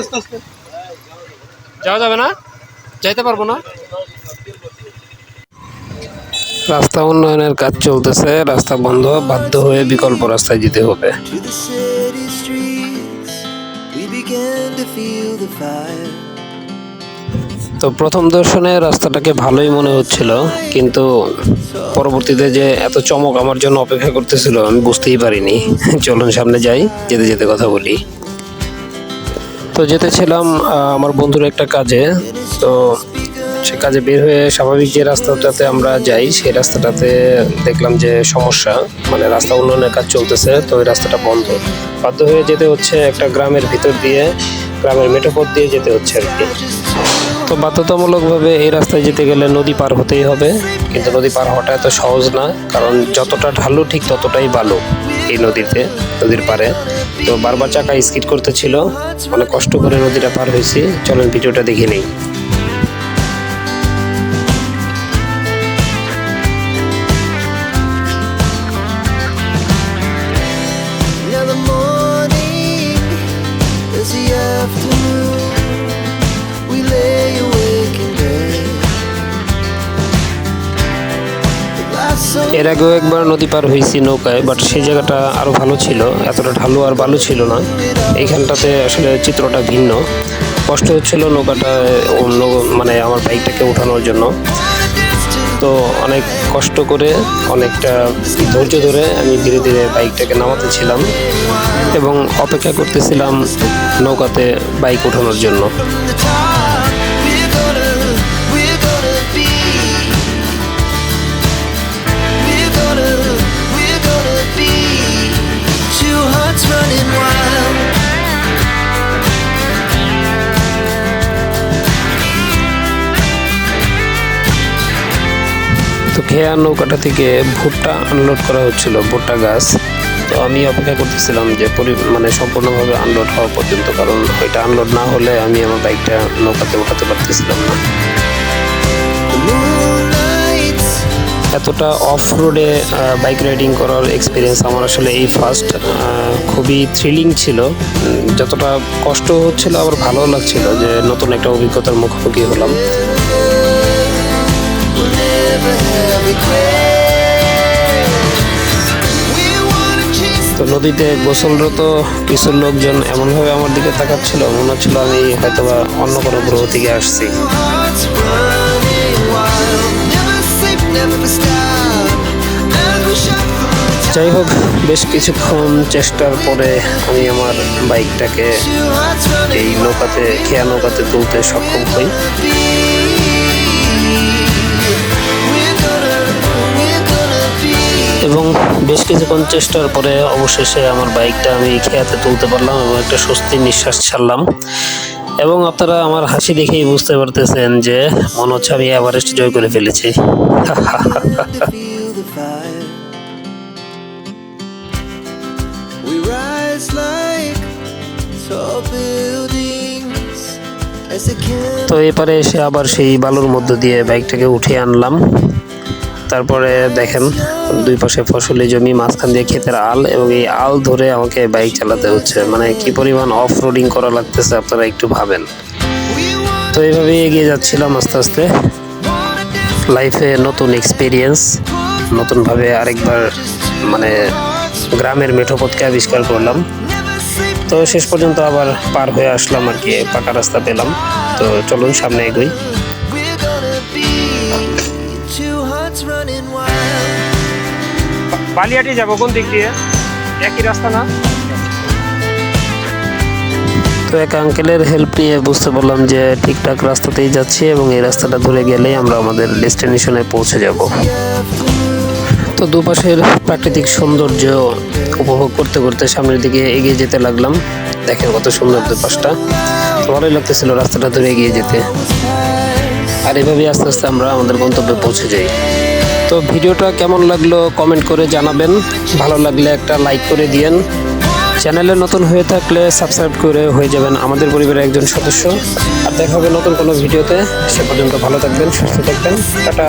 আস্তে আস্তে যাওয়া যাবে না? যাইতে পারব না? রাস্তা উন্নয়নের কাজ চলতেছে রাস্তা বন্ধ বাধ্য হয়ে বিকল্প রাস্তায় যেতে হবে. তো প্রথম দর্শনে রাস্তাটাকে ভালোই মনে হচ্ছিল কিন্তু পরবর্তীতে যে এত চমক আমার জন্য অপেক্ষা করতেছিল আমি বুঝতেই পারিনি। চলুন সামনে যাই যেতে যেতে কথা বলি। তো যেতেছিলাম আমার বন্ধুর একটা কাজে। তো সে কাজে বের হয়ে স্বাভাবিক যে রাস্তাটাতে আমরা যাই, সেই রাস্তাটাতে দেখলাম যে সমস্যা মানে রাস্তা উন্নয়নের কাজ চলতেছে, তো ওই রাস্তাটা বন্ধ। বাধ্য হয়ে যেতে হচ্ছে একটা গ্রামের ভিতর দিয়ে, গ্রামের মেটোপথ দিয়ে যেতে হচ্ছে আর কি। তো বাধ্যতামূলকভাবে এই রাস্তায় যেতে গেলে নদী পার হতেই হবে। কিন্তু নদী পার হওয়াটা এত সহজ না, কারণ যতটা ঢালু ঠিক ততটাই ভালো এই নদীতে, নদীর পারে তো বারবার চাকা স্কিড করতেছিল অনেক কষ্ট করে নদীটা পার হয়েছি। চলেন ভিডিওটা দেখে নেই। এর আগেও একবার নদী পার হয়েছি নৌকায় বাট সেই জায়গাটা আরও ভালো ছিল, এতটা ঢালু আর বালু ছিল না। এইখানটাতে আসলে চিত্রটা ভিন্ন। কষ্ট হচ্ছিল নৌকাটা অন্য মানে আমার বাইকটাকে ওঠানোর জন্য। তো অনেক কষ্ট করে, অনেকটা ধৈর্য ধরে আমি ধীরে ধীরে বাইকটাকে নামাতেছিলাম এবং অপেক্ষা করতেছিলাম নৌকাতে বাইক ওঠানোর জন্য। তো খেয়া নৌকাটা থেকে ভুট্টা আনলোড করা হচ্ছিল, ভুট্টা গাছ। তো আমি অপেক্ষা করতেছিলাম যে পরি মানে সম্পূর্ণভাবে আনলোড হওয়া পর্যন্ত, কারণ ওইটা আনলোড না হলে আমি আমার বাইকটা নৌকাতে ওঠাতে পারতেছিলাম না। এতটা অফ রোডে বাইক রাইডিং করার এক্সপিরিয়েন্স আমার আসলে এই ফার্স্ট খুবই থ্রিলিং ছিল। যতটা কষ্ট হচ্ছিল, আবার ভালো লাগছিল যে নতুন একটা অভিজ্ঞতার মুখোমুখি হলাম। নদীতে গোসলরত কিছু লোকজন এমনভাবে আমার দিকে তাকাচ্ছিল, মনে হচ্ছিল আমি হয়তো বা অন্য কোনো গ্রহ থেকে আসছি। যাই হোক, বেশ কিছুক্ষণ চেষ্টার পরে আমি আমার বাইকটাকে এই নৌকাতে, খেয়া নৌকাতে তুলতে সক্ষম হই। এবং বেশ কিছুক্ষণ চেষ্টার পরে অবশেষে আমার বাইকটা আমি খেয়াতে তুলতে পারলাম এবং একটা স্বস্তির নিঃশ্বাস ছাড়লাম। এবং আপনারা আমার হাসি দেখেই বুঝতে পারতেছেন যে মনে হচ্ছে আমি এভারেস্ট জয় করে ফেলেছি। তো এপারে এসে আবার সেই বালুর মধ্য দিয়ে বাইকটাকে উঠিয়ে আনলাম। তারপরে দেখেন দুই পাশে ফসলি জমি, মাঝখান দিয়ে ক্ষেতের আল এবং এই আল ধরে আমাকে বাইক চালাতে হচ্ছে। মানে কি পরিমাণ অফ রোডিং করা লাগতেছে আপনারা একটু ভাবেন। তো এইভাবে এগিয়ে যাচ্ছিলাম আস্তে আস্তে। লাইফে নতুন এক্সপিরিয়েন্স নতুনভাবে আরেকবার মানে গ্রামের মেঠোপথকে আবিষ্কার করলাম। তো শেষ পর্যন্ত আবার পার হয়ে আসলাম আর কি, পাকা রাস্তা পেলাম। তো চলুন সামনে এগোই। বালিয়াটি যাব কোন দিক দিয়ে? একই রাস্তা না? তো এক আঙ্কেলের হেল্প নিয়ে বুঝতে পারলাম যে ঠিকঠাক রাস্তাতেই যাচ্ছি এবং এই রাস্তাটা ধরে গেলেই আমরা আমাদের ডেস্টিনেশনে পৌঁছে যাব। তো দুপাশের প্রাকৃতিক সৌন্দর্য উপভোগ করতে করতে সামনের দিকে এগিয়ে যেতে লাগলাম। দেখেন কত সুন্দর দুপাশটা। তো ভালোই লাগতেছিল রাস্তাটা ধরে এগিয়ে যেতে। আর এভাবেই আস্তে আস্তে আমরা আমাদের গন্তব্যে পৌঁছে যাই। তো ভিডিওটা কেমন লাগল কমেন্ট করে জানাবেন। ভালো লাগলে একটা লাইক করে দিয়েন। চ্যানেলে নতুন হয়ে থাকলে সাবস্ক্রাইব করে হয়ে যাবেন আমাদের পরিবারের একজন সদস্য। আর দেখা হবে নতুন কোনো ভিডিওতে। সে পর্যন্ত ভালো থাকবেন, সুস্থ থাকবেন। টাটা।